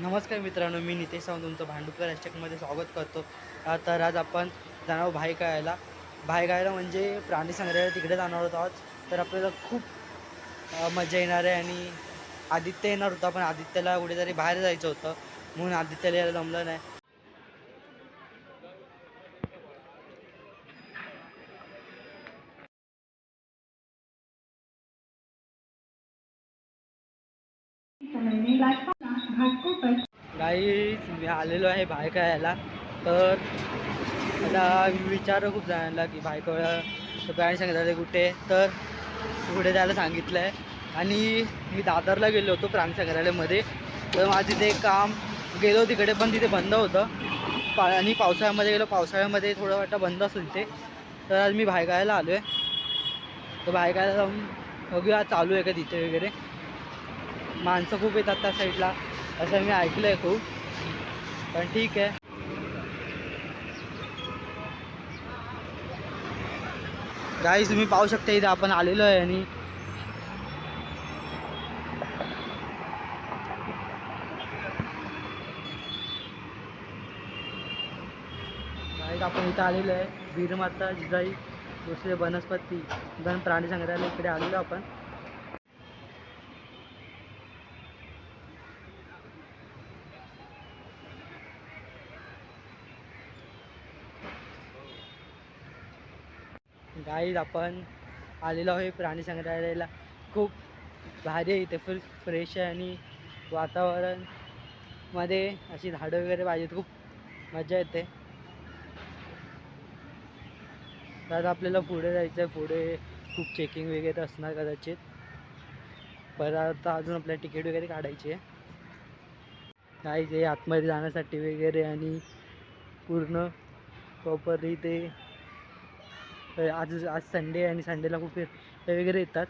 नमस्कार मित्रांनो मी नितेश सावंत तुमचं भांडुपकर हॅशटॅगमध्ये स्वागत करतो. तर आज आपण जाणार आहोत भाई गायला भाई गायला म्हणजे प्राणी संग्रहालय तिकडे जाणार होतो आज. तर आपल्याला खूप मजा येणार आहे आणि आदित्य येणार होता पण आदित्यला कुठेतरी बाहेर जायचं होतं. म्हणून आदित्यला यायला जमलं नाही. काही मी आलेलो आहे भाई यायला. तर आता विचार खूप जणांना की बायको प्राणी संग्रहालय कुठे? तर पुढे जायला सांगितलं आहे आणि मी दादरला गेलो होतो प्राणी संग्रहालयामध्ये तर माझं तिथे काम गेलो तिकडे पण तिथे बंद होतं. पा आणि पावसाळ्यामध्ये गेलो. पावसाळ्यामध्ये थोडं वाटतं बंद असेल ते. तर आज मी भायगायला आलो आहे तर भायगायला जाऊन बघूया चालू आहे का तिथे वगैरे. माणसं खूप येतात त्या साईडला. असं मी ऐकलं आहे खूप. पण ठीक आहे. गाईज तुम्ही पाहू शकता इथे आपण आलेलो आहे आणि आपण इथं आलेलो आहे. वीरमाता जिजाई दुसरे वनस्पती धन प्राणी संग्रहालय इकडे आलेलो आपण. गाईज आपण आलेलो आहे प्राणी संग्रहालयाला. खूप भारी आहे इथे फुल फ्रेश आहे आणि वातावरणमध्ये अशी झाडं वगैरे पाहिजेत. खूप मजा येते. तर आपल्याला पुढे जायचं आहे पुढे खूप चेकिंग वगैरे असणार कदाचित. परत आता अजून आपल्याला तिकीट वगैरे काढायची आहे. काहीच आतमध्ये जाण्यासाठी वगैरे आणि पूर्ण प्रॉपरली ते आज आज संडे आणि संडेला खूप वगैरे येतात.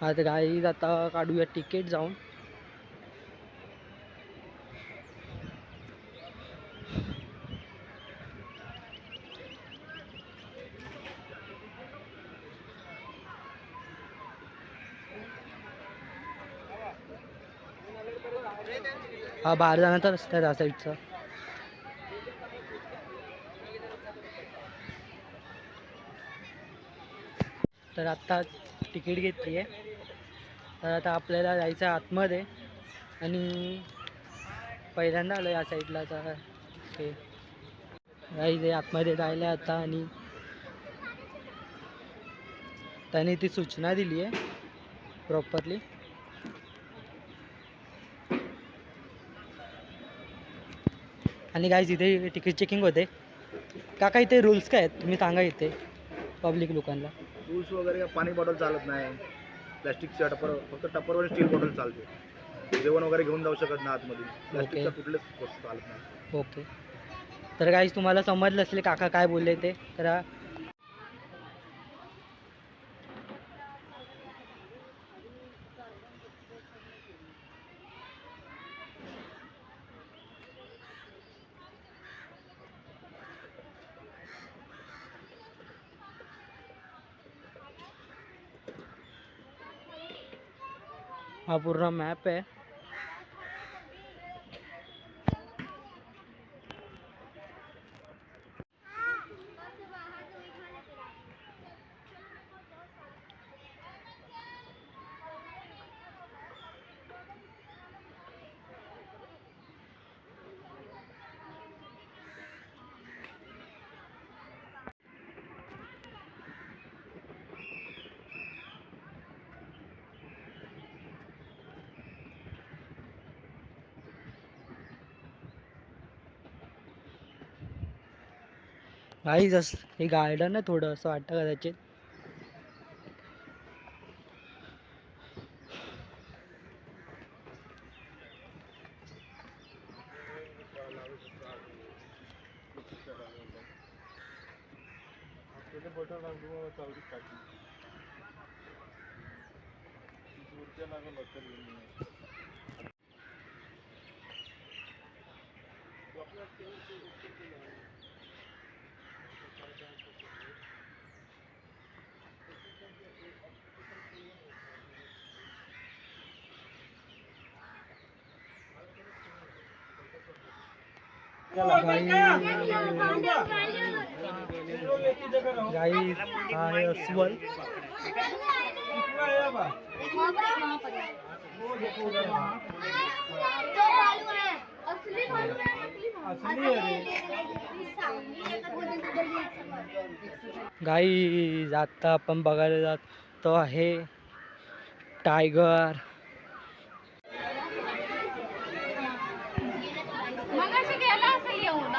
आता गाईज आता काढूया तिकीट जाऊन. हा बाहेर जाण्याचा रस्ता आहे त्या साईडचा तर आत्ता तिकीट घेतली आहे तर आता आपल्याला जायचं आतमध्ये. आणि पहिल्यांदा आलो या साईडला तर हे जायचं आतमध्ये जायला आता आणि त्याने ती सूचना दिली आहे प्रॉपरली आणि काय इथे तिकीट चेकिंग होते. काका इथे रूल्स काय आहेत? तुम्ही सांगा इथे पब्लिक लोकांना. रूल्स वगैरे पाणी बॉटल चालत नाही. प्लॅस्टिकच्या टप्पर फक्त टप्परवर स्टील बॉटल चालते. जेवण वगैरे घेऊन जाऊ शकत नाही आतमध्ये प्लॅस्टिकच्या कुठलेच वस्तू चालत नाही. ओके. तर काही तुम्हाला समजलं असेल काका काय बोलले ते तर हा- पूर्ण मॅप आहे. काहीच असं हे गार्डन आहे थोडं असं वाटतं कदाचित. गाई हा आहे अस्वल गाई आता आपण बघायला जात तो आहे टायगर मगाशी गेला असेल येऊन आपण तिथं होतो ना.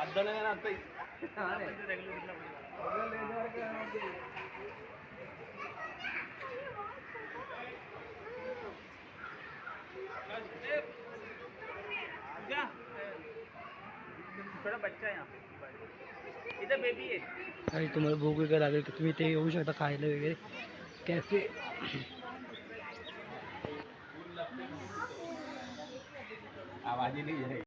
एकदा यायला हवा. तो बा आला आला आणि तुम्हाला भूक वगैरे लागेल की तुम्ही ते येऊ शकता खायला वगैरे कॅफे आवाज़ ही नहीं है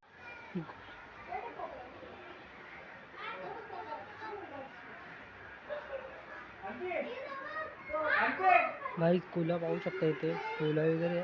भाई कोला पाहू शकता इथे कोला वगैरे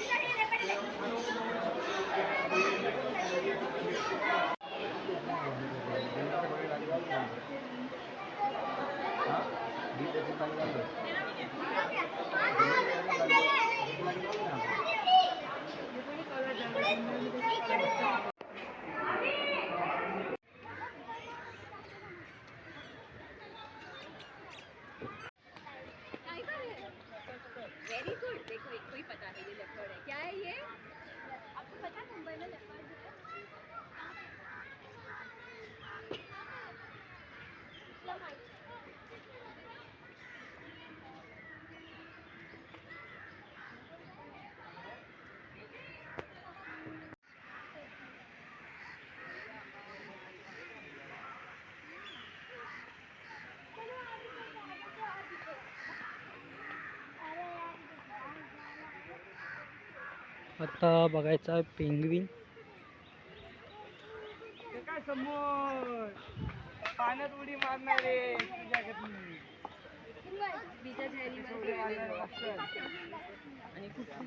देखो एक पता है ये leopard है। क्या है ये? आपको पता है मुंबई में leopard आता बघायचा आहे पेंग्विन. काय समोर? पाण्यात उडी मारणार आहे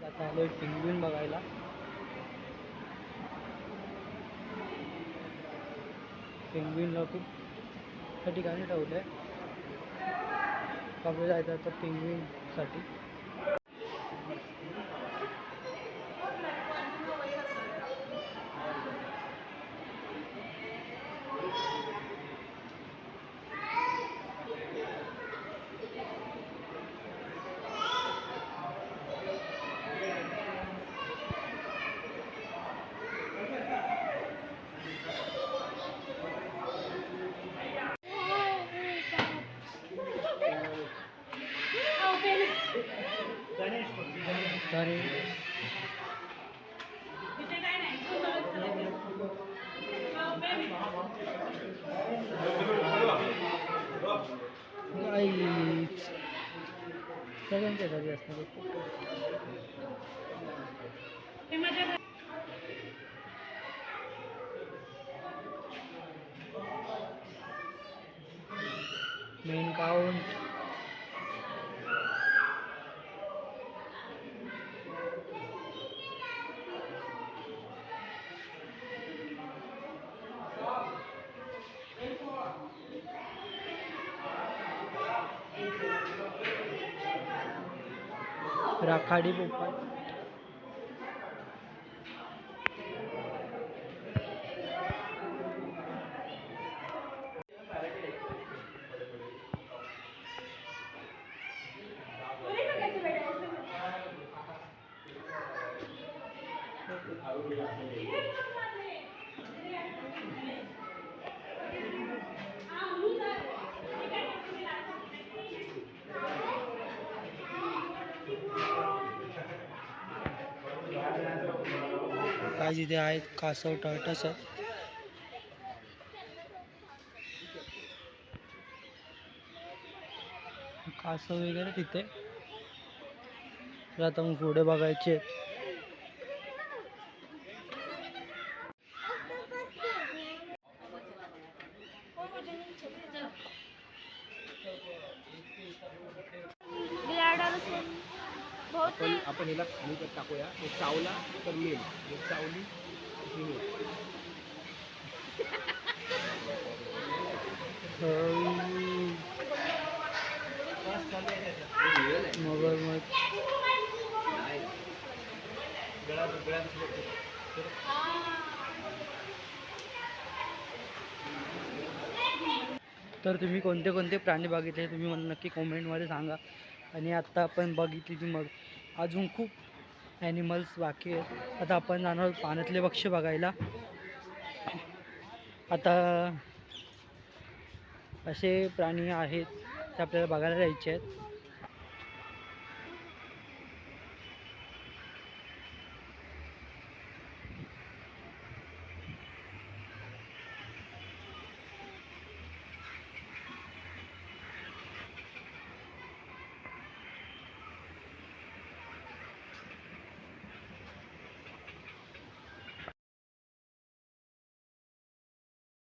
आता आलोय पेंग्विन बघायला. पेंग्विनला खूप त्या ठिकाणी ठेवलं आहे जायचं आता पेंग्विनसाठी করতে পারি আপনাদের মেইন কাউন্ট રાખડી ઉપર काय इथे आहेत कासव टळटस कासव वगैरे तिथे. तर आता मग पुढे बघायचे. आपण आपण हिला खाली तर टाकूया. एक चावला तर मेल एक चावली female. मगर तर तुम्ही कोणते कोणते प्राणी बघितले तुम्ही मला नक्की कॉमेंटमध्ये सांगा. आणि आत्ता आपण बघितली ती मग अजून खूप ॲनिमल्स बाकी आहेत. आता आपण जाणार पाण्यातले पक्षी बघायला. आता असे प्राणी आहेत ते आपल्याला बघायला जायचे आहेत.